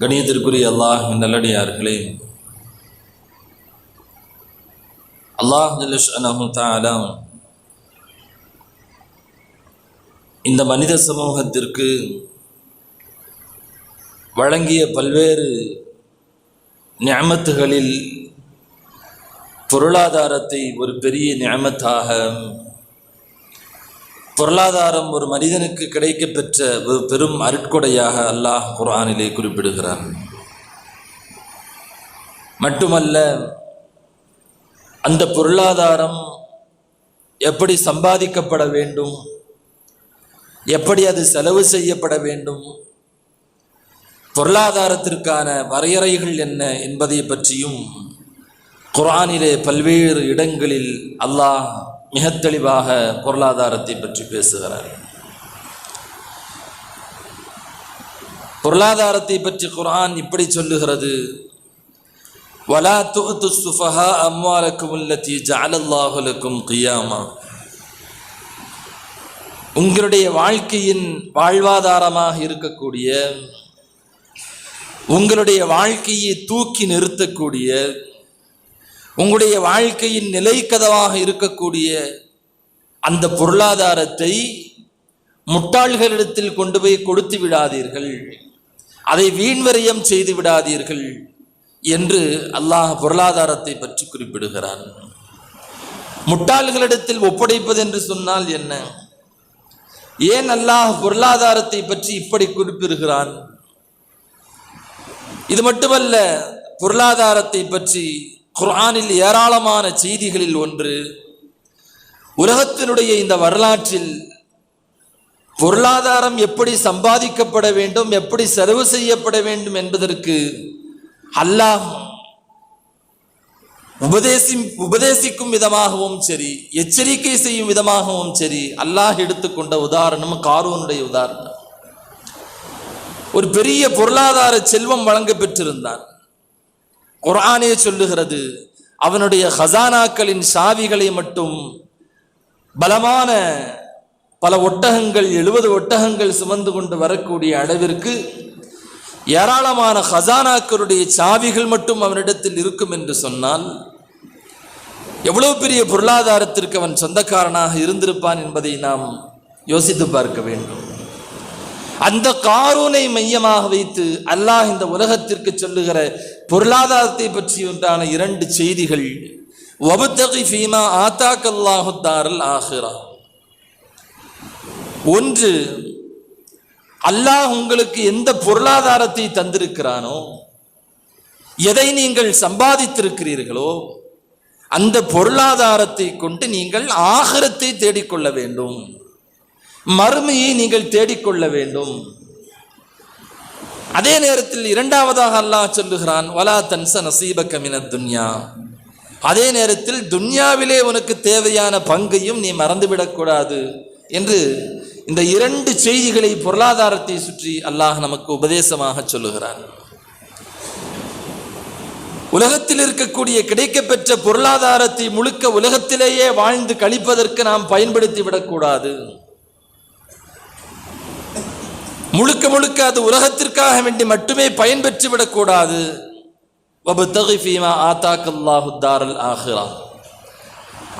கணியத்திற்குரிய அல்லாஹ் நல்லடியார்களே. அல்லாஹ் ஜல்லஷனஹு இந்த மனித சமூகத்திற்கு வழங்கிய பல்வேறு நியமத்துகளில் பொருளாதாரத்தை ஒரு பெரிய நியமத்தாக பொருளாதாரம் ஒரு மனிதனுக்கு கிடைக்கப்பெற்ற ஒரு பெரும் அருட்கொடையாக அல்லாஹ் குரானிலே குறிப்பிடுகிறார் மட்டுமல்ல அந்த பொருளாதாரம் எப்படி சம்பாதிக்கப்பட வேண்டும் எப்படி அது செலவு செய்யப்பட வேண்டும் பொருளாதாரத்திற்கான வரையறைகள் என்ன என்பதை பற்றியும் குரானிலே பல்வேறு இடங்களில் அல்லாஹ் மிக தெளிவாக பொருளாதாரத்தை பற்றி பேசுகிறார். பொருளாதாரத்தை பற்றி குரான் இப்படி சொல்லுகிறது. வலா துஅத்து சுஃபஹா அம்வாலக்கும் உள்ளத்தி ஜாலல்லாஹுலுக்கும் கியாமா உங்களுடைய வாழ்க்கையின் வாழ்வாதாரமாக இருக்கக்கூடிய உங்களுடைய வாழ்க்கையை தூக்கி நிறுத்தக்கூடிய உங்களுடைய வாழ்க்கையின் நிலைக்கதவாக இருக்கக்கூடிய அந்த பொருளாதாரத்தை முட்டாள்களிடத்தில் கொண்டு போய் கொடுத்து விடாதீர்கள். அதை வீண்வரியம் செய்து விடாதீர்கள் என்று அல்லாஹ் பொருளாதாரத்தை பற்றி குறிப்பிடுகிறான். முட்டாள்களிடத்தில் ஒப்படைப்பது என்று சொன்னால் என்ன? ஏன் அல்லாஹ் பொருளாதாரத்தை பற்றி இப்படி குறிப்பிடுகிறான்? இது மட்டுமல்ல பொருளாதாரத்தை பற்றி குர்ஆனில் ஏராளமான செய்திகளில் ஒன்று உலகத்தினுடைய இந்த வரலாற்றில் பொருளாதாரம் எப்படி சம்பாதிக்கப்பட வேண்டும் எப்படி செலவு செய்யப்பட வேண்டும் என்பதற்கு அல்லாஹ் உபதேசி உபதேசிக்கும் விதமாகவும் சரி எச்சரிக்கை செய்யும் விதமாகவும் சரி அல்லாஹ் எடுத்துக்கொண்ட உதாரணம் காரூனுடைய உதாரணம். ஒரு பெரிய பொருளாதார செல்வம் வழங்க பெற்றிருந்தான் குரானே சொல்லுகிறது. அவனுடைய ஹசானாக்களின் சாவிகளை மட்டும் பலமான பல ஒட்டகங்கள் எழுபது ஒட்டகங்கள் சுமந்து கொண்டு வரக்கூடிய அளவிற்கு ஏராளமான ஹசானாக்களுடைய சாவிகள் மட்டும் அவனிடத்தில் இருக்கும் என்று சொன்னால் எவ்வளவு பெரிய பொருளாதாரத்திற்கு அவன் சொந்தக்காரனாக இருந்திருப்பான் என்பதை நாம் யோசித்து பார்க்க வேண்டும். அந்த காரூனை மையமாக வைத்து அல்லாஹ் இந்த உலகத்திற்கு சொல்லுகிற பொருளாதாரத்தை பற்றி உண்டான இரண்டு செய்திகள். வபுத்தகி ஃபீமா ஆத்தாக்கல்லாஹு தாரல் ஆஹிரா. ஒன்று அல்லாஹ் உங்களுக்கு எந்த பொருளாதாரத்தை தந்திருக்கிறானோ எதை நீங்கள் சம்பாதித்திருக்கிறீர்களோ அந்த பொருளாதாரத்தை கொண்டு நீங்கள் ஆகரத்தை தேடிக்கொள்ள வேண்டும். மறுமையை நீங்கள் தேடிக்கொள்ள வேண்டும். அதே நேரத்தில் இரண்டாவதாக அல்லாஹ் சொல்லுகிறான் வலா தன்ச நசீபக்க மின துன்யா. அதே நேரத்தில் துன்யாவிலே உனக்கு தேவையான பங்கையும் நீ மறந்துவிடக்கூடாது என்று இந்த இரண்டு செய்திகளை பொருளாதாரத்தை சுற்றி அல்லாஹ் நமக்கு உபதேசமாக சொல்லுகிறான். உலகத்தில் இருக்கக்கூடிய கிடைக்கப்பெற்ற பொருளாதாரத்தை முழுக்க உலகத்திலேயே வாழ்ந்து கழிப்பதற்கு நாம் பயன்படுத்தி விடக்கூடாது முழுக்க முழுக்க அது உலகத்திற்காக வேண்டி மட்டுமே பயன்பெற்று விடக்கூடாது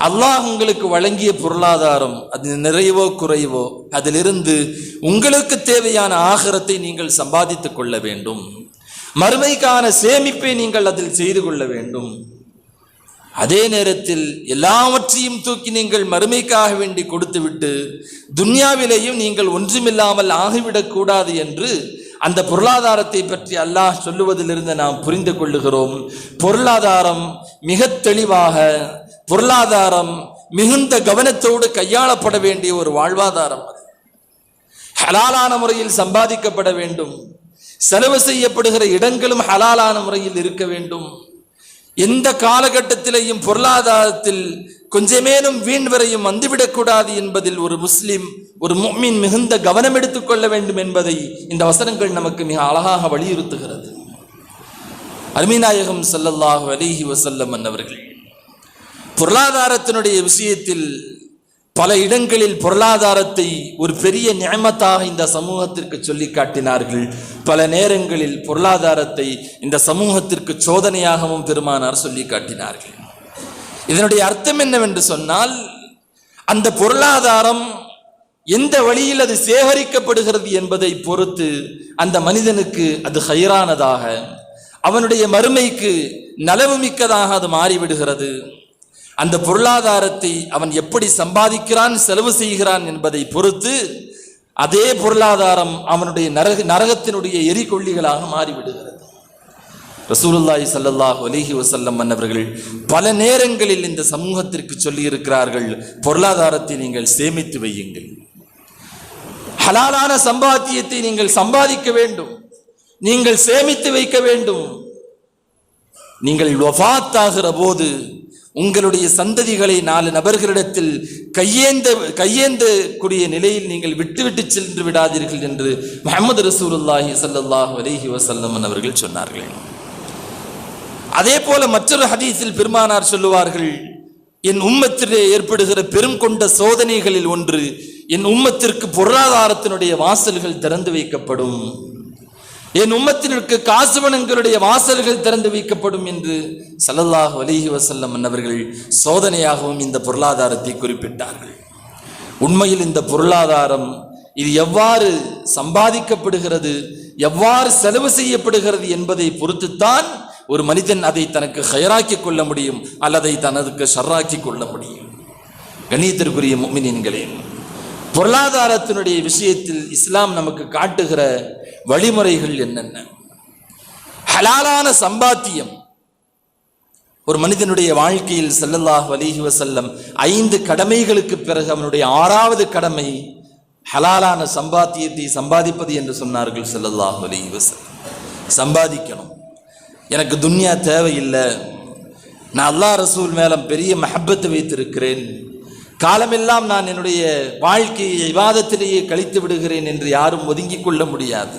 அல்லாஹ் உங்களுக்கு வழங்கிய பொருளாதாரம் அது நிறைவோ குறைவோ அதிலிருந்து உங்களுக்கு தேவையான ஆகரத்தை நீங்கள் சம்பாதித்துக் கொள்ள வேண்டும். மறுமைக்கான சேமிப்பை நீங்கள் அதில் செய்து கொள்ள வேண்டும். அதே நேரத்தில் எல்லாவற்றையும் தூக்கி நீங்கள் மறுமைக்காக வேண்டி கொடுத்துவிட்டு துன்யாவிலேயும் நீங்கள் ஒன்றுமில்லாமல் ஆகிவிடக்கூடாது என்று அந்த பொருளாதாரத்தை பற்றி அல்லாஹ் சொல்லுவதிலிருந்து நாம் புரிந்து கொள்ளுகிறோம். பொருளாதாரம் மிக தெளிவாக பொருளாதாரம் மிகுந்த கவனத்தோடு கையாளப்பட வேண்டிய ஒரு வாழ்வாதாரம் ஹலாலான முறையில் சம்பாதிக்கப்பட வேண்டும். செலவு செய்யப்படுகிற இடங்களும் ஹலாலான முறையில் இருக்க வேண்டும். எந்த காலகட்டத்திலேயும் பொருளாதாரத்தில் கொஞ்சமேனும் வீண் வரையும் வந்துவிடக்கூடாது என்பதில் ஒரு முஸ்லிம் ஒரு முக்மின் மிகுந்த கவனம் எடுத்துக்கொள்ள வேண்டும் என்பதை இந்த வசனங்கள் நமக்கு மிக அழகாக வலியுறுத்துகிறது. அருமிநாயகம் ஸல்லல்லாஹு அலிஹி வசல்லம் அவர்கள் பொருளாதாரத்தினுடைய விஷயத்தில் பல இடங்களில் பொருளாதாரத்தை ஒரு பெரிய நியமத்தாக இந்த சமூகத்திற்கு சொல்லி காட்டினார்கள். பல நேரங்களில் பொருளாதாரத்தை இந்த சமூகத்திற்கு சோதனையாகவும் பெருமானார் சொல்லி காட்டினார்கள். இதனுடைய அர்த்தம் என்னவென்று சொன்னால் அந்த பொருளாதாரம் எந்த வழியில் அது சேகரிக்கப்படுகிறது என்பதை பொறுத்து அந்த மனிதனுக்கு அது ஹைரானதாக அவனுடைய மறுமைக்கு நலவுமிக்கதாக அது மாறிவிடுகிறது. அந்த பொருளாதாரத்தை அவன் எப்படி சம்பாதிக்கிறான் செலவு செய்கிறான் என்பதை பொறுத்து அதே பொருளாதாரம் அவனுடைய நரக நரகத்தினுடைய எரிகொள்ளிகளாக மாறிவிடுகிறது. ரசூலுல்லாஹி சல்லாஹ் அலிஹி வசல்லம் அவர்கள் பல நேரங்களில் இந்த சமூகத்திற்கு சொல்லியிருக்கிறார்கள் பொருளாதாரத்தை நீங்கள் சேமித்து வையுங்கள். ஹலாலான சம்பாத்தியத்தை நீங்கள் சம்பாதிக்க வேண்டும் நீங்கள் சேமித்து வைக்க வேண்டும். நீங்கள் வஃபாத்தாகிற போது உங்களுடைய சந்ததிகளை நாலு நபர்களிடத்தில் கையேந்த கையேந்த கூடிய நிலையில் நீங்கள் விட்டுவிட்டு சென்று விடாதீர்கள் என்று முஹம்மது ரசூலுல்லாஹி சல்லாஹ் அலஹி வசல்லமன் அவர்கள் சொன்னார்கள். அதே போல மற்றொரு ஹதீஸில் பெருமானார் சொல்லுவார்கள் என் உம்மத்திலே ஏற்படுகிற பெரும் கொண்ட சோதனைகளில் ஒன்று என் உம்மத்திற்கு பொருளாதாரத்தினுடைய வாசல்கள் திறந்து வைக்கப்படும். என் உம்மத்தினருக்கு காசுவனங்களுடைய வாசல்கள் திறந்து வைக்கப்படும் என்று ஸல்லல்லாஹு வலிஹி வசல்லம் அவர்கள் சோதனையாகவும் இந்த பொருளாதாரத்தை குறிப்பிட்டார்கள். உண்மையில் இந்த பொருளாதாரம் இது எவ்வாறு சம்பாதிக்கப்படுகிறது எவ்வாறு செலவு செய்யப்படுகிறது என்பதை பொறுத்துத்தான் ஒரு மனிதன் அதை தனக்கு ஹயராக்கி கொள்ள முடியும் அல்லதை தனதுக்கு ஷர்ராக்கி கொள்ள முடியும். கணியத்திற்குரிய முக்மினின்களே பொருளாதாரத்தினுடைய விஷயத்தில் இஸ்லாம் நமக்கு காட்டுகிற வழிமுறைகள் என்னென்ன? ஹலாலான சம்பாத்தியம். ஒரு மனிதனுடைய வாழ்க்கையில் செல்லல்லாஹ் அலைஹி செல்லம் ஐந்து கடமைகளுக்கு பிறகு அவனுடைய ஆறாவது கடமை ஹலாலான சம்பாத்தியத்தை சம்பாதிப்பது என்று சொன்னார்கள் செல்லல்லாஹ் அலைஹி வஸல்லம். சம்பாதிக்கணும். எனக்கு துன்யா தேவையில்லை. நான் அல்லாஹ் ரசூல் மேலம் பெரிய மஹப்பத்தை வைத்திருக்கிறேன். காலமெல்லாம் நான் என்னுடைய வாழ்க்கையை விவாதத்திலேயே கழித்து விடுகிறேன் என்று யாரும் ஒதுங்கிக் கொள்ள முடியாது.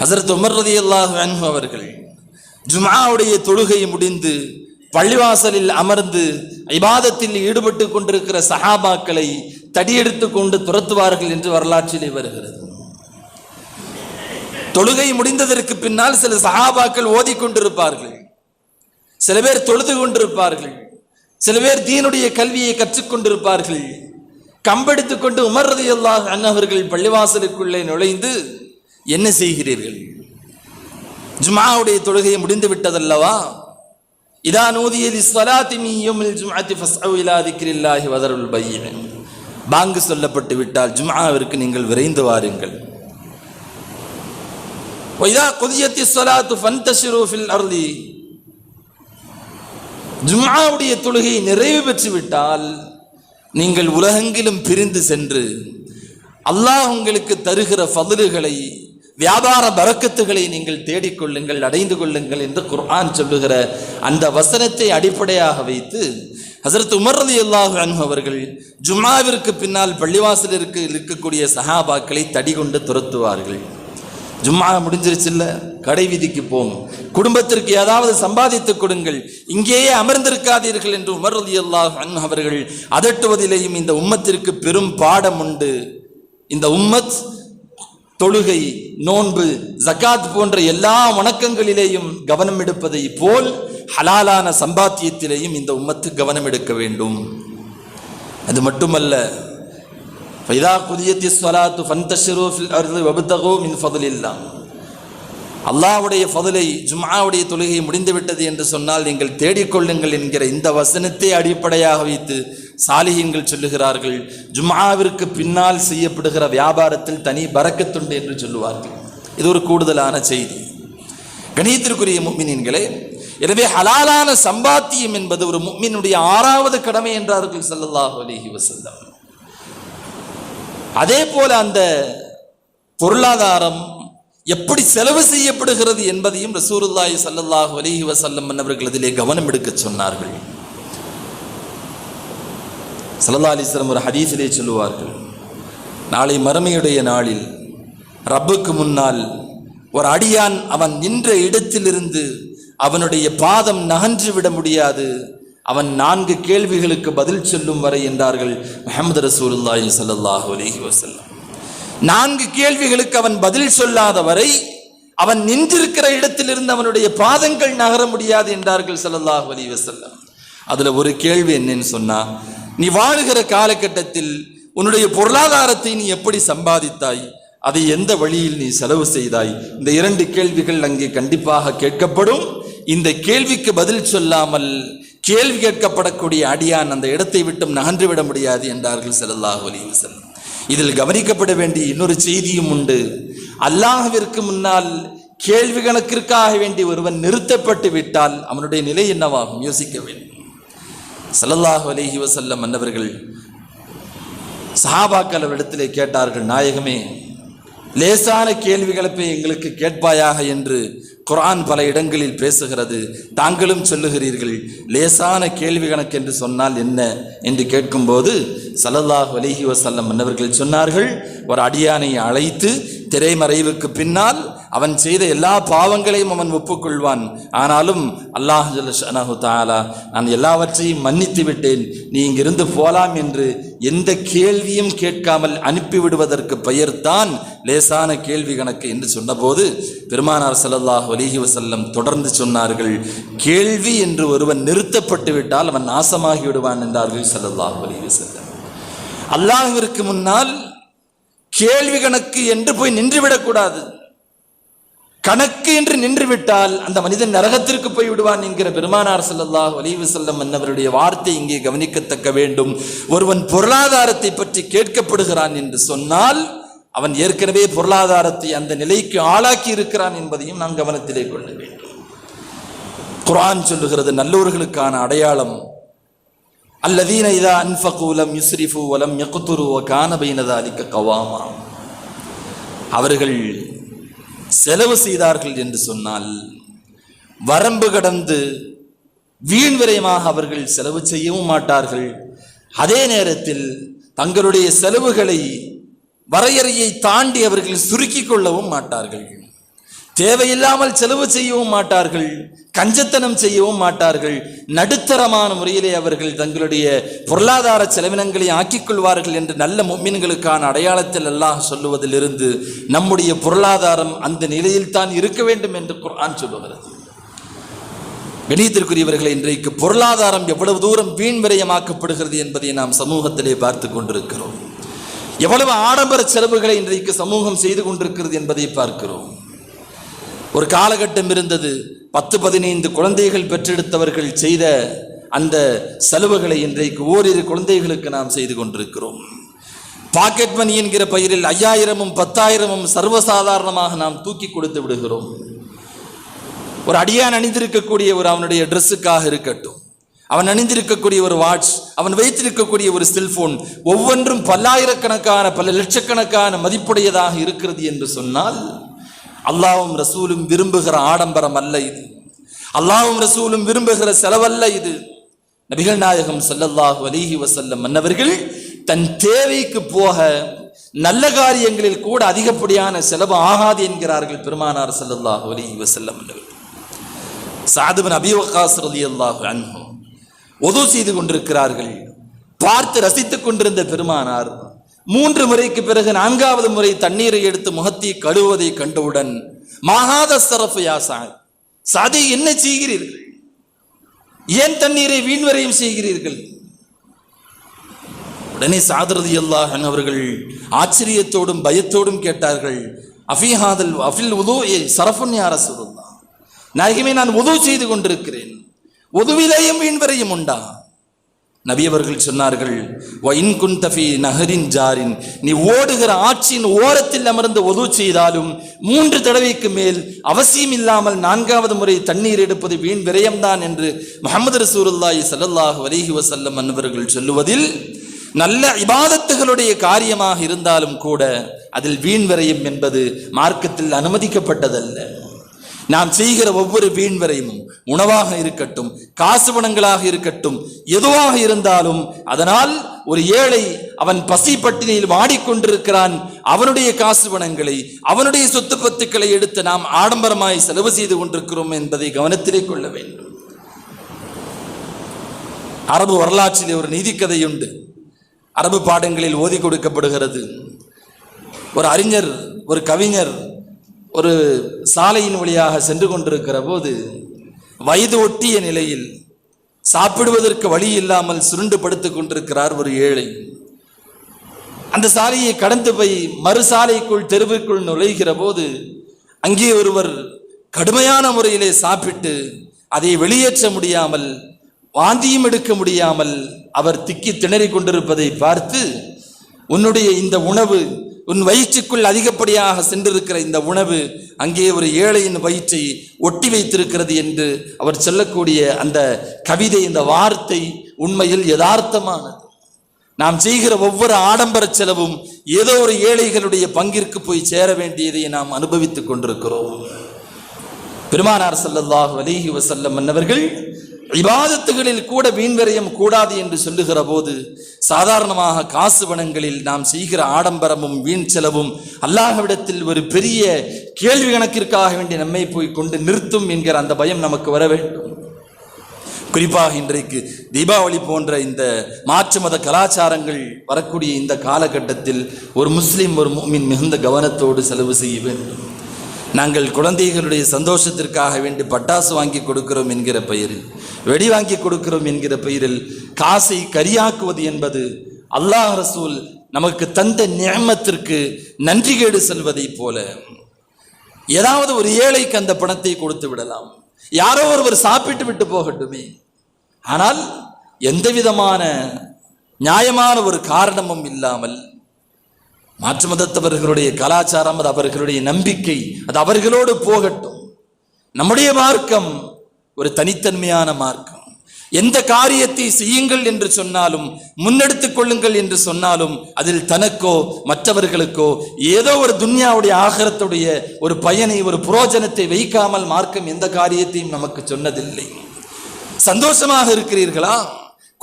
ஹசரத் உமர் ரலியல்லாஹு அன்ஹு அவர்கள் ஜுமாவுடைய தொழுகை முடிந்து பள்ளிவாசலில் அமர்ந்து இபாதத்தில் ஈடுபட்டு கொண்டிருக்கிற சஹாபாக்களை தடியெடுத்து கொண்டு துரத்துவார்கள் என்று வரலாற்றிலே வருகிறது. தொழுகை முடிந்ததற்கு பின்னால் சில சஹாபாக்கள் ஓதிக்கொண்டிருப்பார்கள். சில பேர் தொழுது கொண்டிருப்பார்கள். சில பேர் தீனுடைய கல்வியை கற்றுக்கொண்டிருப்பார்கள். கம்பெடுத்துக் கொண்டு உமர்றது ரலியல்லாஹு அன்ஹு அவர்கள் பள்ளிவாசலுக்குள்ளே நுழைந்து என்ன செய்கிறீர்கள்? ஜுமாவுடைய தொழுகை முடிந்து விட்டதல்லவா? இதா நூதியல் இஸ்வலாத்தி மீயுமில் ஜும்அத்தி ஃபஸ்அவு இலா திக்ரில்லாஹி வதருல் பையன். பாங்கு சொல்லப்பட்டு விட்டால் ஜும்ஆவிற்கு நீங்கள் விரைந்து வாருங்கள். வைதா குதியத்தி ஸலாத்து ஃபன்தஷிரு ஃபில் அர்லி ஜும்மாவுடைய தொழுகை நிறைவு பெற்று விட்டால் நீங்கள் உலகெங்கிலும் பிரிந்து சென்று அல்லாஹ் உங்களுக்கு தருகிற பதில்களை வியாபார பறக்கத்துகளை நீங்கள் தேடிக்கொள்ளுங்கள் அடைந்து கொள்ளுங்கள் என்று குர்ஆன் சொல்லுகிற அந்த வசனத்தை அடிப்படையாக வைத்து ஹசரத் உமர் ரலியல்லாஹு அன்ஹு அவர்கள் ஜும்மாவிற்கு பின்னால் பள்ளிவாசலிற்கு இருக்கக்கூடிய சஹாபாக்களை தடிகொண்டு துரத்துவார்கள். ஜும்மா முடிஞ்சிருச்சுல்ல? கடை வீதிக்கு போகும் குடும்பத்திற்கு ஏதாவது சம்பாதித்து கொடுங்கள். இங்கேயே அமர்ந்திருக்காதீர்கள் என்று உமர் அலி அல்லாஹ் அவர்கள் அதட்டுவதிலேயும் இந்த உம்மத்திற்கு பெரும் பாடம் உண்டு. இந்த உம்மத் தொழுகை நோன்பு ஜகாத் போன்ற எல்லா வணக்கங்களிலேயும் கவனம் எடுப்பதை போல் ஹலாலான சம்பாத்தியத்திலேயும் இந்த உம்மத்து கவனம் எடுக்க வேண்டும். அது மட்டுமல்ல ஃபைதா குதியத்தி ஸ்வலாத்து ஃபன்தஷிரு ஃபில் அர்து வபுத்தகோ மின் ஃபதுலில்லா அல்லாஹ்வுடைய ஃபதுலை ஜும்மாவுடைய தொழுகை முடிந்துவிட்டது என்று சொன்னால் நீங்கள் தேடிக்கொள்ளுங்கள் என்கிற இந்த வசனத்தை அடிப்படையாக வைத்து சாலிஹீன்கள் சொல்லுகிறார்கள். ஜும்மாவிற்கு பின்னால் செய்யப்படுகிற வியாபாரத்தில் தனி பறக்கத்துண்டு என்று சொல்லுவார்கள். இது ஒரு கூடுதலான செய்தி. கணியத்திற்குரிய முக்மினீன்களே எனவே ஹலாலான சம்பாத்தியம் என்பது ஒரு முக்மினுடைய ஆறாவது கடமை என்றார்கள் ஸல்லல்லாஹு அலிஹி வஸல்லம். அதே போல அந்த பொருளாதாரம் எப்படி செலவு செய்யப்படுகிறது என்பதையும் ரசூருல்லாய் ஸல்லல்லாஹு அலைஹி வசல்லம் அவர்கள் அதிலே கவனம் எடுக்க சொன்னார்கள். சல்லா அலிஸ்லம் ஒரு ஹதீஸிலே சொல்லுவார்கள் நாளை மறுமையுடைய நாளில் ரப்புக்கு முன்னால் ஒரு அடியான் அவன் நின்ற இடத்திலிருந்து அவனுடைய பாதம் நகன்று விட முடியாது. அவன் நான்கு கேள்விகளுக்கு பதில் சொல்லும் வரை என்றார்கள் முஹம்மது ரசூலுல்லாஹி ஸல்லல்லாஹு அலைஹி வஸல்லம். நான்கு கேள்விகளுக்கு அவன் பதில் சொல்லாத வரை அவன் நின்றிருக்கிற இடத்திலிருந்து அவனுடைய பாதங்கள் நகர முடியாது என்றார்கள் ஸல்லல்லாஹு அலைஹி வஸல்லம். அதுல ஒரு கேள்வி என்னன்னு சொன்னா நீ வாழுகிற காலகட்டத்தில் உன்னுடைய பொருளாதாரத்தை நீ எப்படி சம்பாதித்தாய்? அதை எந்த வழியில் நீ செலவு செய்தாய்? இந்த இரண்டு கேள்விகள் அங்கே கண்டிப்பாக கேட்கப்படும். இந்த கேள்விக்கு பதில் சொல்லாமல் கேள்வி கேட்கப்படக்கூடிய அடியான் அந்த இடத்தை விட்டும் நகன்று விட முடியாது என்றார்கள் ஸல்லல்லாஹு அலைஹி வஸல்லம். இதில் கவனிக்கப்பட வேண்டிய இன்னொரு செய்தியும் உண்டு. அல்லாஹவிற்கு முன்னால் கேள்வி கணக்கிற்காக வேண்டி ஒருவன் நிறுத்தப்பட்டு விட்டால் அவனுடைய நிலை என்னவாகும்? யோசிக்க வேண்டும். சல்லல்லாஹு அலஹி வசல்லம் மன்னவர்கள் சஹாபாக்கள் அவரிடத்திலே கேட்டார்கள் நாயகமே லேசான கேள்விகளப்பை எங்களுக்கு கேட்பாயாக? என்று குரான் பல இடங்களில் பேசுகிறது. தாங்களும் சொல்லுகிறீர்கள் லேசான கேள்வி கணக்கு என்று சொன்னால் என்ன என்று கேட்கும்போது சல்லல்லாஹ் வலிஹி வசல்லம் மன்னவர்கள் சொன்னார்கள் ஒரு அடியானை அழைத்து திரைமறைவுக்கு பின்னால் அவன் செய்த எல்லா பாவங்களையும் அவன் ஒப்புக்கொள்வான். ஆனாலும் அல்லாஹ் ஜல்லஷானஹு தாலா நான் எல்லாவற்றையும் மன்னித்து விட்டேன் நீ இங்கிருந்து போலாம் என்று எந்த கேள்வியும் கேட்காமல் அனுப்பிவிடுவதற்கு பெயர்தான் லேசான கேள்வி கணக்கு என்று சொன்னபோது பெருமானார் ஸல்லல்லாஹு அலிஹி வசல்லம் தொடர்ந்து சொன்னார்கள் கேள்வி என்று ஒருவன் நிறுத்தப்பட்டு விட்டால் அவன் நாசமாகி விடுவான் என்றார்கள் ஸல்லல்லாஹு அலிஹி வசல்லம் அல்லாஹிற்கு முன்னால் கேள்வி கணக்கு என்று போய் நின்றுவிடக்கூடாது. கணக்கு என்று நின்றுவிட்டால் அந்த மனிதன் நரகத்திற்கு போய் விடுவான் என்கிற பெருமானார் செல்லல்லாஹ் அலைஹி செல்லம் என்னவருடைய வார்த்தை இங்கே கவனிக்கத்தக்க வேண்டும். ஒருவன் பொருளாதாரத்தை பற்றி கேட்கப்படுகிறான் என்று சொன்னால் அவன் ஏற்கனவே பொருளாதாரத்தை அந்த நிலைக்கு ஆளாக்கி இருக்கிறான் என்பதையும் நாம் கவனத்திலே கொள்ள வேண்டும். குரான் சொல்லுகிறது நல்லோர்களுக்கான அடையாளம் அல்லதீன இதா அன்ஃபகு லம் யுஸ்ரிஃபு வலம் யக்துரு கானபைனதா அலிக்க கவாமா. அவர்கள் செலவு செய்தார்கள் என்று சொன்னால் வரம்பு கடந்து வீண் விரயமாக அவர்கள் செலவு செய்யவும் மாட்டார்கள். அதே நேரத்தில் தங்களுடைய செலவுகளை வரையறையை தாண்டி அவர்கள் சுருக்கிக் கொள்ளவும் மாட்டார்கள். தேவையில்லாமல் செலவு செய்யவும் மாட்டார்கள் கஞ்சத்தனம் செய்யவும் மாட்டார்கள். நடுத்தரமான முறையிலே அவர்கள் தங்களுடைய பொருளாதார செலவினங்களை ஆக்கிக் கொள்வார்கள் என்று நல்ல மும்மின்களுக்கான அடையாளத்தில் அல்லாஹ் சொல்லுவதிலிருந்து நம்முடைய பொருளாதாரம் அந்த நிலையில் தான் இருக்க வேண்டும் என்று குரான் சொல்லுகிறது. கணியத்திற்குரியவர்களை இன்றைக்கு பொருளாதாரம் எவ்வளவு தூரம் வீண் விரயமாக்கப்படுகிறது என்பதை நாம் சமூகத்திலே பார்த்து கொண்டிருக்கிறோம். எவ்வளவு ஆடம்பர செலவுகளை இன்றைக்கு சமூகம் செய்து கொண்டிருக்கிறது என்பதை பார்க்கிறோம். ஒரு காலகட்டம் இருந்தது. பத்து பதினைந்து குழந்தைகள் பெற்றெடுத்தவர்கள் செய்த அந்த செலவுகளை இன்றைக்கு ஓரிரு குழந்தைகளுக்கு நாம் செய்து கொண்டிருக்கிறோம். பாக்கெட் மணி என்கிற பெயரில் ஐயாயிரமும் பத்தாயிரமும் சர்வசாதாரணமாக நாம் தூக்கி கொடுத்து விடுகிறோம். ஒரு அடியான் அணிந்திருக்கக்கூடிய ஒரு அவனுடைய ட்ரெஸ்ஸுக்காக இருக்கட்டும். அவன் அணிந்திருக்கக்கூடிய ஒரு வாட்ச் அவன் வைத்திருக்கக்கூடிய ஒரு செல்போன் ஒவ்வொன்றும் பல்லாயிரக்கணக்கான பல லட்சக்கணக்கான மதிப்புடையதாக இருக்கிறது என்று சொன்னால் அல்லாவும் ரசூலும் விரும்புகிற ஆடம்பரம் அல்ல இது. அல்லாவும் ரசூலும் விரும்புகிற செலவல்ல இது. நபிகள் நாயகம் ஸல்லல்லாஹு அலிஹி வசல்லம் மன்னவர்கள் தன் தேவைக்கு போக நல்ல காரியங்களில் கூட அதிகப்படியான செலவு ஆகாது என்கிறார்கள் பெருமானார் ஸல்லல்லாஹு அலிஹி வசல்லம் மன்னவர்கள் சாதுபின் அபி வக்காஸ் ரலியல்லாஹு அன்ஹு. ஒது செய்து கொண்டிருக்கிறார்கள். பார்த்து ரசித்துக் கொண்டிருந்த பெருமானார் மூன்று முறைக்கு பிறகு நான்காவது முறை தண்ணீரை எடுத்து முகத்தை கழுவுவதை கண்டவுடன் மகாத சரப்பு யாசாய் சாதி என்ன செய்கிறீர்கள்? ஏன் தண்ணீரை வீண்வரையும் செய்கிறீர்கள்? உடனே சாதரதி அல்லாஹன் அவர்கள் ஆச்சரியத்தோடும் பயத்தோடும் கேட்டார்கள் அஃபிஹாதல் அஃபில் உது சரஃபுன் யார சொல்லுதான் நாயகமே நான் உதவு செய்து கொண்டிருக்கிறேன். உதுவிலேயும் வீண்வரையும் உண்டா? நபியவர்கள் சொன்னார்கள் "வஇன் குன்த நகரின் ஜாரின். நீ ஓடுகிற ஆற்றின் ஓரத்தில் அமர்ந்து ஒது செய்தாலும் மூன்று தடவைக்கு மேல் அவசியம் இல்லாமல் நான்காவது முறை தண்ணீர் எடுப்பது வீண் விரயம்தான் என்று முகமது ரசூருல்லாய் ஸல்லல்லாஹு வலிஹி வசல்லம் அன்பர்கள் சொல்லுவதில் நல்ல இபாதத்துகளுடைய காரியமாக இருந்தாலும் கூட அதில் வீண் விரயம் என்பது மார்க்கத்தில் அனுமதிக்கப்பட்டதல்ல. நாம் செய்கிற ஒவ்வொரு வீண் உணவாக இருக்கட்டும் காசு பணங்களாக இருக்கட்டும் எதுவாக இருந்தாலும் அதனால் ஒரு ஏழை அவன் பசி பட்டினியில் வாடிக்கொண்டிருக்கிறான். அவனுடைய காசு பணங்களை அவனுடைய சொத்து பத்துக்களை எடுத்து நாம் ஆடம்பரமாய் செலவு செய்து கொண்டிருக்கிறோம் என்பதை கவனத்திலே கொள்ள வேண்டும். அரபு வரலாற்றிலே ஒரு நீதிக்கதை உண்டு. அரபு பாடங்களில் ஓதி கொடுக்கப்படுகிறது. ஒரு அறிஞர் ஒரு கவிஞர் ஒரு சாலையின் வழியாக சென்று கொண்டிருக்கிற போது வயது ஒட்டிய நிலையில் சாப்பிடுவதற்கு வழி இல்லாமல் சுருண்டு படுத்துக் கொண்டிருக்கிறார் ஒரு ஏழை. அந்த சாலையை கடந்து போய் மறு சாலைக்குள் தெருவுக்குள் நுழைகிற போது அங்கே ஒருவர் கடுமையான முறையிலே சாப்பிட்டு அதை வெளியேற்ற முடியாமல் வாந்தியும் எடுக்க முடியாமல் அவர் திக்கி திணறிக் கொண்டிருப்பதை பார்த்து உன்னுடைய இந்த உணவு உன் வயிற்றுக்குள் அதிகப்படியாக சென்றிருக்கிற இந்த உணவு அங்கே ஒரு ஏழையின் வயிற்றை ஒட்டி வைத்திருக்கிறது என்று அவர் சொல்லக்கூடிய அந்த கவிதை இந்த வார்த்தை உண்மையில் யதார்த்தமானது. நாம் செய்கிற ஒவ்வொரு ஆடம்பர செலவும் ஏதோ ஒரு ஏழைகளுடைய பங்கிற்கு போய் சேர வேண்டியதை நாம் அனுபவித்துக் கொண்டிருக்கிறோம். பெருமானார் ஸல்லல்லாஹு அலைஹி வசல்லம் மன்னவர்கள் இபாதத்துகளில் கூட வீண்வரையும் கூடாது என்று சொல்லுகிற போது சாதாரணமாக காசு வனங்களில் நாம் செய்கிற ஆடம்பரமும் வீண் செலவும் அல்லாஹ்விடத்தில் ஒரு பெரிய கேள்வி கணக்கிற்காக வேண்டிய நம்மை போய் கொண்டு நிறுத்தும் என்கிற அந்த பயம் நமக்கு வர வேண்டும். குறிப்பாக இன்றைக்கு தீபாவளி போன்ற இந்த மாற்று மத கலாச்சாரங்கள் வரக்கூடிய இந்த காலகட்டத்தில் ஒரு முஸ்லீம் ஒரு மிகுந்த கவனத்தோடு செலவு செய்ய வேண்டும். நாங்கள் குழந்தைகளுடைய சந்தோஷத்திற்காக வேண்டி பட்டாசு வாங்கி கொடுக்கிறோம் என்கிற பெயரில் வெடி வாங்கி கொடுக்கிறோம் என்கிற பெயரில் காசை கரியாக்குவது என்பது அல்லாஹ் ரசூல் நமக்கு தந்த நியமத்திற்கு நன்றிகேடு செல்வதைப் போல. ஏதாவது ஒரு ஏழைக்கு அந்த பணத்தை கொடுத்து விடலாம். யாரோ ஒருவர் சாப்பிட்டு விட்டு போகட்டுமே. ஆனால் எந்த விதமான நியாயமான ஒரு காரணமும் இல்லாமல் மாற்று மதத்தவர்களுடைய கலாச்சாரம் அது அவர்களுடைய நம்பிக்கை அது அவர்களோடு போகட்டும். நம்முடைய மார்க்கம் ஒரு தனித்தன்மையான மார்க்கம். எந்த காரியத்தை செய்யுங்கள் என்று சொன்னாலும் முன்னெடுத்துக் கொள்ளுங்கள் என்று சொன்னாலும் அதில் தனக்கோ மற்றவர்களுக்கோ ஏதோ ஒரு துன்யாவுடைய ஆகரத்துடைய ஒரு பயனை ஒரு புரோஜனத்தை வைக்காமல் மார்க்கம் எந்த காரியத்தையும் நமக்கு சொன்னதில்லை. சந்தோஷமாக இருக்கிறீர்களா?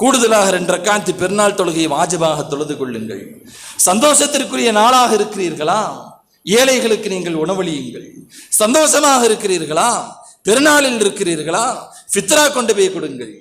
கூடுதலாக ரெண்டு ரக்காந்தி பெருநாள் தொழுகையை வாஜிபாக தொழுது கொள்ளுங்கள். சந்தோஷத்திற்குரிய நாளாக இருக்கிறீர்களா? ஏழைகளுக்கு நீங்கள் உணவளியுங்கள். சந்தோஷமாக இருக்கிறீர்களா? பெருநாளில் இருக்கிறீர்களா? ஃபித்ரா கொண்டு போய் கொடுங்கள்.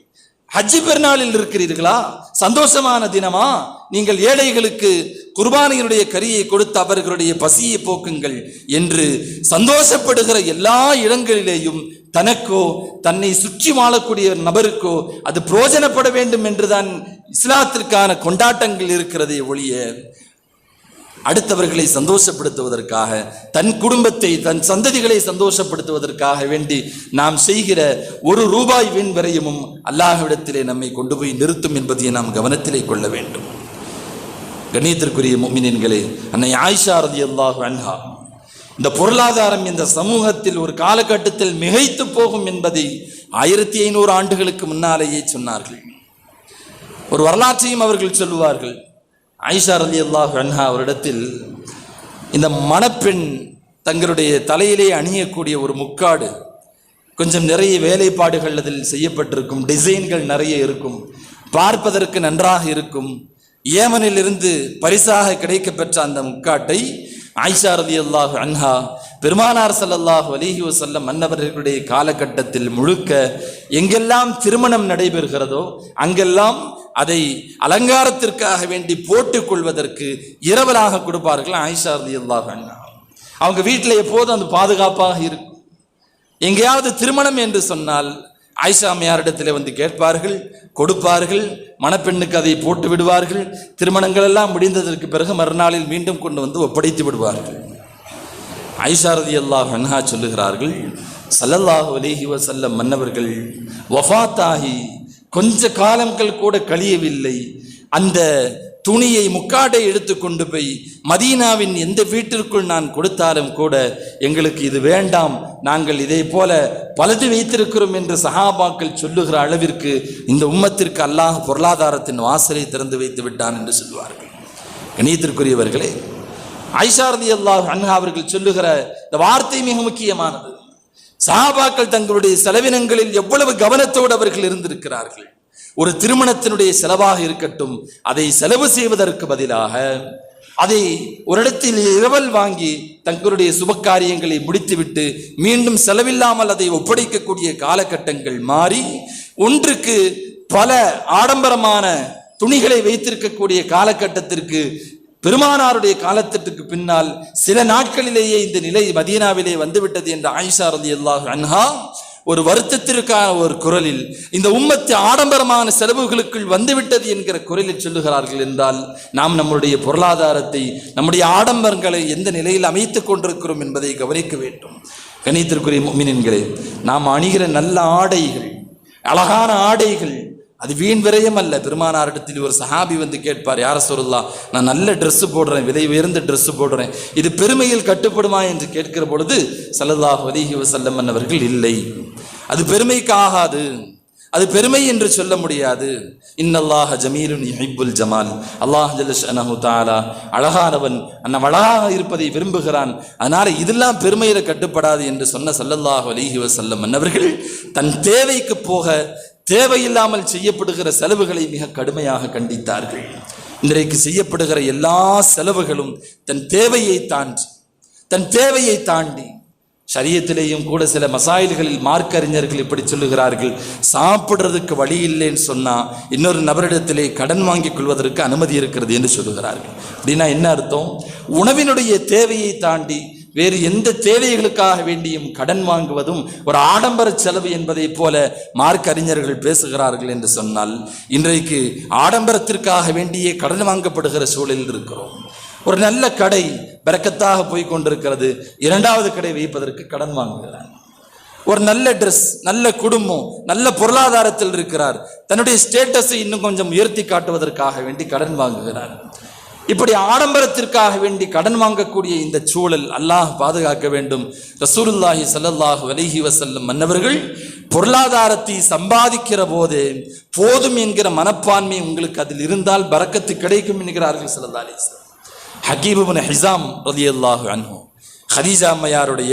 ஹஜ்ஜி பெருநாளில் இருக்கிறீர்களா? சந்தோஷமான தினமா? நீங்கள் ஏழைகளுக்கு குர்பானியினுடைய கரியை கொடுத்து அவர்களுடைய பசியை போக்குங்கள் என்று சந்தோஷப்படுகிற எல்லா இடங்களிலேயும் தனக்கோ தன்னை சுற்றி வாழக்கூடிய நபருக்கோ அது புரோஜனப்பட வேண்டும் என்றுதான் இஸ்லாத்திற்கான கொண்டாட்டங்கள் இருக்கிறதே ஒழிய அடுத்தவர்களை சந்தோஷப்படுத்துவதற்காக தன் குடும்பத்தை தன் சந்ததிகளை சந்தோஷப்படுத்துவதற்காக வேண்டி நாம் செய்கிற ஒரு ரூபாய் வீண் வரையமும் அல்லாஹ்விடத்திலே நம்மை கொண்டு போய் நிறுத்தும் என்பதை நாம் கவனத்திலே கொள்ள வேண்டும். கண்ணியத்திற்குரிய முமினின்களே அன்னை ஆயிஷா ரதியல்லாஹு அன்ஹா இந்த பொருளாதாரம் இந்த சமூகத்தில் ஒரு காலகட்டத்தில் மிகைத்து போகும் என்பதை ஆயிரத்தி ஐநூறு ஆண்டுகளுக்கு முன்னாலேயே சொன்னார்கள். ஒரு வரலாற்றையும் அவர்கள் சொல்லுவார்கள். ஐஷா அலி அல்லாஹ் அன்ஹா அவரிடத்தில் இந்த மணப்பெண் தங்களுடைய தலையிலே அணியக்கூடிய ஒரு முக்காடு கொஞ்சம் நிறைய வேலைப்பாடுகள் அதில் செய்யப்பட்டிருக்கும் டிசைன்கள் நிறைய இருக்கும் பார்ப்பதற்கு நன்றாக இருக்கும் ஏமனிலிருந்து பரிசாக கிடைக்கப்பெற்ற அந்த முக்காட்டை ஆயிஷா ரதி அல்லாஹ் அன்ஹா பெருமானார் ஸல்லல்லாஹு அலிஹி வசல்லம் மன்னவர்களுடைய காலகட்டத்தில் முழுக்க எங்கெல்லாம் திருமணம் நடைபெறுகிறதோ அங்கெல்லாம் அதை அலங்காரத்திற்காக வேண்டி போட்டுக் கொள்வதற்கு இரவலாக கொடுப்பார்கள் ஆயிஷாரதி அல்லாஹ் அன்ஹா. அவங்க வீட்டில் எப்போதும் அது பாதுகாப்பாக இருக்கும். எங்கேயாவது திருமணம் என்று சொன்னால் ஆயிஷாமையாரிடத்தில் வந்து கேட்பார்கள் கொடுப்பார்கள் மணப்பெண்ணுக்கு அதை போட்டு விடுவார்கள் திருமணங்கள் எல்லாம் முடிந்ததற்கு பிறகு மறுநாளில் மீண்டும் கொண்டு வந்து ஒப்படைத்து விடுவார்கள். ஐஷாரதி அல்லாஹ் அன்ஹா சொல்லுகிறார்கள் சல்லல்லாஹு அலேஹி வஸல்லம் மன்னவர்கள் வஃபாத்தாகி கொஞ்ச காலங்கள் கூட கழியவில்லை. அந்த துணியை முக்காடை எடுத்து கொண்டு போய் மதீனாவின் எந்த வீட்டிற்குள் நான் கொடுத்தாலும் கூட எங்களுக்கு இது வேண்டாம். நாங்கள் இதே போல பலது வைத்திருக்கிறோம் என்று சஹாபாக்கள் சொல்லுகிற அளவிற்கு இந்த உம்மத்திற்கு அல்லாஹ் பொருளாதாரத்தின் வாசலை திறந்து வைத்து விட்டான் என்று சொல்வார்கள். கணியத்திற்குரியவர்களே ஐஷாரதி அல்லாஹ் அன்ஹா அவர்கள் சொல்லுகிற இந்த வார்த்தை மிக முக்கியமானது. சஹாபாக்கள் தங்களுடைய செலவினங்களில் எவ்வளவு கவனத்தோடு அவர்கள் இருந்திருக்கிறார்கள். ஒரு திருமணத்தினுடைய செலவாக இருக்கட்டும் அதை செலவு செய்வதற்கு பதிலாக அதை ஒரு இடத்தில் இரவல் வாங்கி தங்களுடைய சுப காரியங்களை முடித்துவிட்டு மீண்டும் செலவில்லாமல் அதை ஒப்படைக்கக்கூடிய காலகட்டங்கள் மாறி ஒன்றுக்கு பல ஆடம்பரமான துணிகளை வைத்திருக்கக்கூடிய காலகட்டத்திற்கு பெருமானாருடைய காலத்திற்கு பின்னால் சில நாட்களிலேயே இந்த நிலை மதீனாவிலே வந்துவிட்டது என்ற ஆயிஷா ரலியல்லாஹு அன்ஹா ஒரு வருத்தத்திற்கான ஒரு குரலில் இந்த உம்மத்து ஆடம்பரமான செலவுகளுக்குள் வந்துவிட்டது என்கிற குரலில் சொல்லுகிறார்கள் என்றால் நாம் நம்முடைய பொருளாதாரத்தை நம்முடைய ஆடம்பரங்களை எந்த நிலையில் அமைத்துக் கொண்டிருக்கிறோம் என்பதை கவனிக்க வேண்டும். கணித்திற்குரிய முமினின்களே நாம் அணிகிற நல்ல ஆடைகள் அழகான ஆடைகள் அது வீண் விரயம் அல்ல. பெருமானாரிடத்தில் ஒரு சஹாபி வந்து கேட்பார் யார சொல்லலாம் நான் நல்ல Dress போடுறேன் விலை உயர்ந்த Dress போடுறேன். இது பெருமையில் கட்டுப்படுமா? என்று கேட்கிற பொழுது சல்லல்லாஹ் வலிஹி வசல்லம் அவர்கள் இல்லை. அது பெருமைக்கு ஆகாது. அது பெருமை என்று சொல்ல முடியாது. இன்னல்லாஹ ஜமீலுன் யுஹிப்புல் ஜமால். அல்லாஹ் ஜல்லஷனஹு தஆலா அழகானவன் அண்ணன் அழகாக இருப்பதை விரும்புகிறான். அதனால இதெல்லாம் பெருமையில கட்டுப்படாது என்று சொன்ன சல்லல்லாஹ் அலிஹி வசல்லம் அவர்கள் தன் தேவைக்கு போக தேவையில்லாமல் செய்யப்படுகிற செலவுகளை மிக கடுமையாக கண்டித்தார்கள். இன்றைக்கு செய்யப்படுகிற எல்லா செலவுகளும் தன் தேவையை தாண்டி தன் தேவையை தாண்டி சரியத்திலேயும் கூட சில மசாயில்களில் மார்க்கறிஞர்கள் இப்படி சொல்லுகிறார்கள் சாப்பிடுறதுக்கு வழி இல்லைன்னு சொன்னால் இன்னொரு நபரிடத்திலே கடன் வாங்கிக் கொள்வதற்கு அனுமதி இருக்கிறது என்று சொல்லுகிறார்கள். அப்படின்னா என்ன அர்த்தம்? உணவினுடைய தேவையை தாண்டி வேறு எந்த தேவைகளுக்காக வேண்டியும் கடன் வாங்குவதும் ஒரு ஆடம்பர செலவு என்பதைப் போல மார்க் அறிஞர்கள் பேசுகிறார்கள் என்று சொன்னால் இன்றைக்கு ஆடம்பரத்திற்காக வேண்டியே கடன் வாங்கப்படுகிற சூழலில் இருக்கிறோம். ஒரு நல்ல கடை பிறக்கத்தாக போய் கொண்டிருக்கிறது. இரண்டாவது கடை வைப்பதற்கு கடன் வாங்குகிறார். ஒரு நல்ல ட்ரெஸ் நல்ல குடும்பம் நல்ல பொருளாதாரத்தில் இருக்கிறார். தன்னுடைய ஸ்டேட்டஸை இன்னும் கொஞ்சம் உயர்த்தி காட்டுவதற்காக வேண்டி கடன் வாங்குகிறார். இப்படி ஆடம்பரத்திற்காக வேண்டி கடன் வாங்கக்கூடிய இந்த சூழல் அல்லாஹ் பாதுகாக்க வேண்டும். ரசூலுல்லாஹி ஸல்லல்லாஹு வலிஹி வசல்லம் மன்னவர்கள் பொருளாதாரத்தை சம்பாதிக்கிற போது போதும் என்கிற மனப்பான்மை உங்களுக்கு அதில் இருந்தால் பறக்கத்து கிடைக்கும் என்கிறார்கள் சல்லா அலி வஸல்லம். ஹிசாம் ஹிசாம் ரலியல்லாஹு அன்ஹு ஹதீஜா அம்மையாருடைய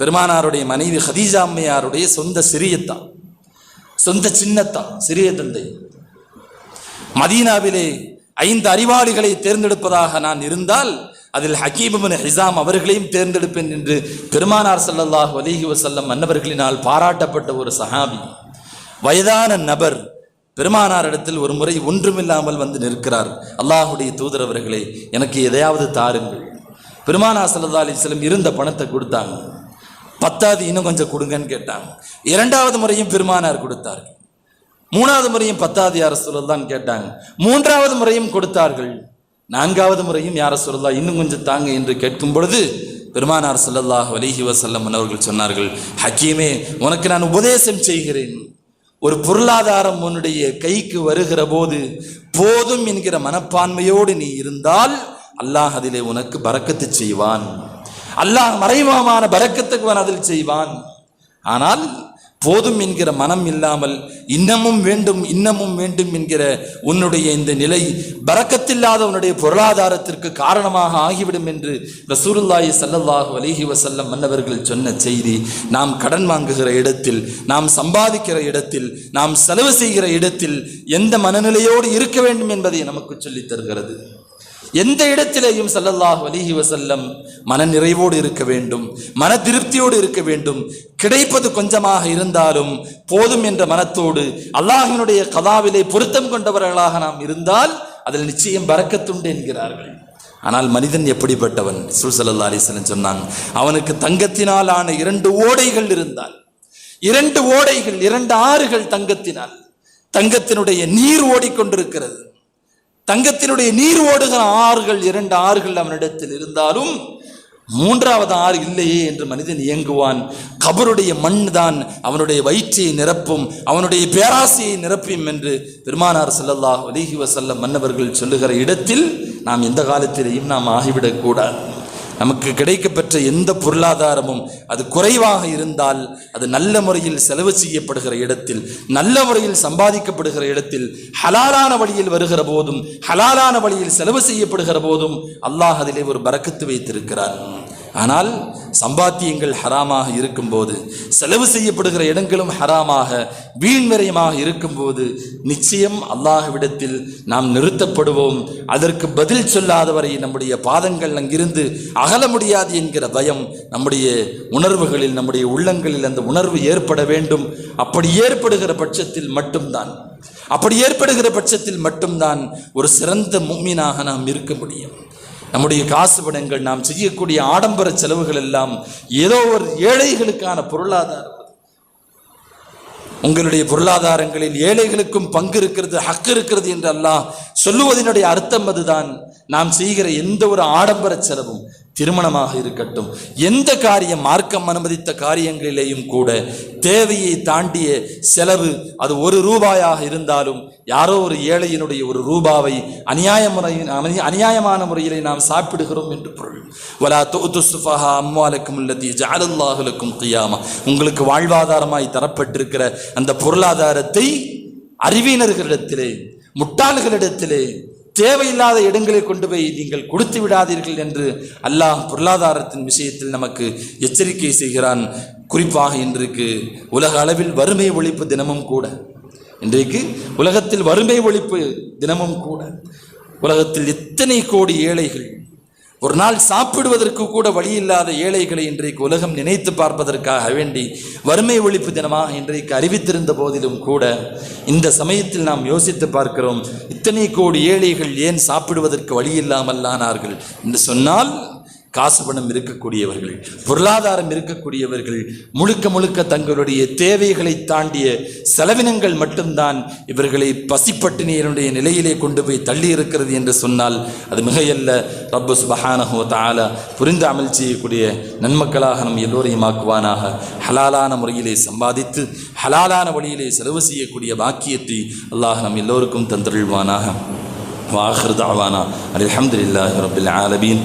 பெருமானாருடைய மனைவி ஹதீஜா அம்மையாருடைய சொந்த சிறியத்தான் சொந்த சின்னத்தான் சிறிய தந்தை. மதீனாவிலே ஐந்து அறிவாளிகளை தேர்ந்தெடுப்பதாக நான் இருந்தால் அதில் ஹக்கீபுபின் ஹிசாம் அவர்களையும் தேர்ந்தெடுப்பேன் என்று பெருமானார் ஸல்லல்லாஹு அலிஹி வசல்லம் மன்னவர்களினால் பாராட்டப்பட்ட ஒரு சஹாபி. வயதான நபர் பெருமானாரிடத்தில் ஒரு முறை ஒன்றுமில்லாமல் வந்து நிற்கிறார். அல்லாஹுடைய தூதர் அவர்களே எனக்கு எதையாவது தாருங்கள். பெருமானா சல்லா அலிஸ்லம் இருந்த பணத்தை கொடுத்தாங்க. பத்தாவது இன்னும் கொஞ்சம் கொடுங்கன்னு கேட்டாங்க. இரண்டாவது முறையும் பெருமானார் கொடுத்தார்கள். மூணாவது முறையும் பத்தாவது யார சொல்லலாம் கேட்டாங்க. மூன்றாவது முறையும் கொடுத்தார்கள். நான்காவது முறையும் யார சொல்லலா இன்னும் கொஞ்சம் தாங்க என்று கேட்கும் பொழுது பெருமானார் ஸல்லல்லாஹு வலிஹி வசல்லம் அவர்கள் சொன்னார்கள் ஹக்கீமே உனக்கு நான் உபதேசம் செய்கிறேன். ஒரு பொருளாதாரம் உன்னுடைய கைக்கு வருகிற போது போதும் என்கிற மனப்பான்மையோடு நீ இருந்தால் அல்லாஹ் அதிலே உனக்கு பறக்கத்து செய்வான். அல்லாஹ் மறைமுகமான பறக்கத்துக்கு அவன் அதில் செய்வான். ஆனால் போதும் என்கிற மனம் இல்லாமல் இன்னமும் வேண்டும் இன்னமும் வேண்டும் என்கிற உன்னுடைய இந்த நிலை பறக்கத்தில்லாத உன்னுடைய பொருளாதாரத்திற்கு காரணமாக ஆகிவிடும் என்று ரசூருல்லாயி சல்லல்லாஹு அலைஹி வசல்லம் மன்னவர்கள் சொன்ன செய்தி. நாம் கடன் வாங்குகிற இடத்தில் நாம் சம்பாதிக்கிற இடத்தில் நாம் செலவு செய்கிற இடத்தில் எந்த மனநிலையோடு இருக்க வேண்டும் என்பதை நமக்கு சொல்லித் தருகிறது. எந்த இடத்திலேயும் சல்லல்லாஹ் அலிஹி வசல்லம் மன நிறைவோடு இருக்க வேண்டும் மன திருப்தியோடு இருக்க வேண்டும். கிடைப்பது கொஞ்சமாக இருந்தாலும் போதும் என்ற மனத்தோடு அல்லாஹினுடைய கதாவிலே பொருத்தம் கொண்டவர்களாக நாம் இருந்தால் அதில் நிச்சயம் பறக்கத்துண்டு என்கிறார்கள். ஆனால் மனிதன் எப்படிப்பட்டவன்? சுல்சல்லா அலிஸ்லம் சொன்னாங்க அவனுக்கு தங்கத்தினால் ஆன இரண்டு ஓடைகள் இருந்தால் இரண்டு ஓடைகள் இரண்டு ஆறுகள் தங்கத்தினால் தங்கத்தினுடைய நீர் ஓடிக்கொண்டிருக்கிறது. தங்கத்தினுடைய நீர் ஓடுகிற ஆறுகள் இரண்டு ஆறுகள் அவனிடத்தில் இருந்தாலும் மூன்றாவது ஆறு இல்லையே என்று மனிதன் இயங்குவான். கபருடைய மண் தான் அவனுடைய வயிற்றை நிரப்பும் அவனுடைய பேராசையை நிரப்பும் என்று பெருமானார் ஸல்லல்லாஹு அலைஹி வஸல்லம் மன்னவர்கள் சொல்லுகிற இடத்தில் நாம் எந்த காலத்திலேயும் நாம் ஆகிவிடக்கூடாது. நமக்கு கிடைக்கப்பெற்ற எந்த பொருளாதாரமும் அது குறைவாக இருந்தால் அது நல்ல முறையில் செலவு செய்யப்படுகிற இடத்தில் நல்ல முறையில் சம்பாதிக்கப்படுகிற இடத்தில் ஹலாலான வழியில் வருகிற போதும் ஹலாலான வழியில் செலவு செய்யப்படுகிற போதும் அல்லாஹ் அதிலே ஒரு பறக்கத்து வைத்திருக்கிறார். ஆனால் சம்பாத்தியங்கள் ஹராமாக இருக்கும்போது செலவு செய்யப்படுகிற இடங்களும் ஹராமாக வீண்விரயமாக இருக்கும்போது நிச்சயம் அல்லாஹ்விடத்தில் நாம் நிறுத்தப்படுவோம். அதற்கு பதில் சொல்லாதவரை நம்முடைய பாதங்கள் அங்கிருந்து அகல முடியாது என்கிற பயம் நம்முடைய உணர்வுகளில் நம்முடைய உள்ளங்களில் அந்த உணர்வு ஏற்பட வேண்டும். அப்படி ஏற்படுகிற பட்சத்தில் மட்டும்தான் அப்படி ஏற்படுகிற பட்சத்தில் மட்டும்தான் ஒரு சிறந்த மும்மினாக நாம் இருக்க முடியும். நம்முடைய காசு பணங்கள் நாம் செய்யக்கூடிய ஆடம்பர செலவுகள் எல்லாம் ஏதோ ஒரு ஏழைகளுக்கான பொருளாதாரம். உங்களுடைய பொருளாதாரங்களில் ஏழைகளுக்கும் பங்கு இருக்கிறது ஹக்கு இருக்கிறது என்று அல்லாஹ் சொல்லுவதனுடைய அர்த்தம் அதுதான். நாம் செய்கிற எந்த ஒரு ஆடம்பர செலவும் திருமணமாக இருக்கட்டும். எந்த காரியம் மார்க்கம் அனுமதித்த காரியங்களிலேயும் கூட தேவையை தாண்டிய செலவு அது ஒரு ரூபாயாக இருந்தாலும் யாரோ ஒரு ஏழையினுடைய ஒரு ரூபாவை அநியாய முறையின் அநியாயமான முறையிலே நாம் சாப்பிடுகிறோம் என்று பொருள். வலா துத்து அம்மாலுக்கும் அம்வாலக்கும் உள்ளதி கியாமா உங்களுக்கு வாழ்வாதாரமாய் தரப்பட்டிருக்கிற அந்த பொருளாதாரத்தை அறிவினர்களிடத்திலே முட்டாள்களிடத்திலே தேவையில்லாத இடங்களை கொண்டு போய் நீங்கள் கொடுத்து விடாதீர்கள் என்று அல்லாஹ் பொருளாதாரத்தின் விஷயத்தில் நமக்கு எச்சரிக்கை செய்கிறான். குறிப்பாக இன்றைக்கு உலக அளவில் வறுமை ஒழிப்பு தினமும் கூட. இன்றைக்கு உலகத்தில் வறுமை ஒழிப்பு தினமும் கூட. உலகத்தில் எத்தனை கோடி ஏழைகள் ஒரு நாள் சாப்பிடுவதற்கு கூட வழி இல்லாத ஏழைகளை இன்றைக்கு உலகம் நினைத்து பார்ப்பதற்காக வேண்டி வறுமை ஒழிப்பு தினமாக இன்றைக்கு அறிவித்திருந்த போதிலும் கூட இந்த சமயத்தில் நாம் யோசித்து பார்க்கிறோம் இத்தனை கோடி ஏழைகள் ஏன் சாப்பிடுவதற்கு வழி இல்லாமல் ஆனார்கள் என்று சொன்னால் காசு பணம் இருக்கக்கூடியவர்கள் பொருளாதாரம் இருக்கக்கூடியவர்கள் முழுக்க முழுக்க தங்களுடைய தேவைகளை தாண்டிய செலவினங்கள் மட்டும்தான் இவர்களை பசிப்பட்டினியனுடைய நிலையிலே கொண்டு போய் தள்ளி இருக்கிறது என்று சொன்னால் அது மிகையல்ல. ரப்பு சுபஹானஹோ தாலா புரிந்து அமல் செய்யக்கூடிய நன்மக்களாக நம் எல்லோரையும் ஆக்குவானாக. ஹலாலான முறையிலே சம்பாதித்து ஹலாலான வழியிலே செலவு செய்யக்கூடிய பாக்கியத்தை அல்லாஹ் நம் எல்லோருக்கும் தந்தருள்வானாக. வாஹர் தாவானா அல்ஹம்துலில்லாஹி ரபில் ஆலமீன்.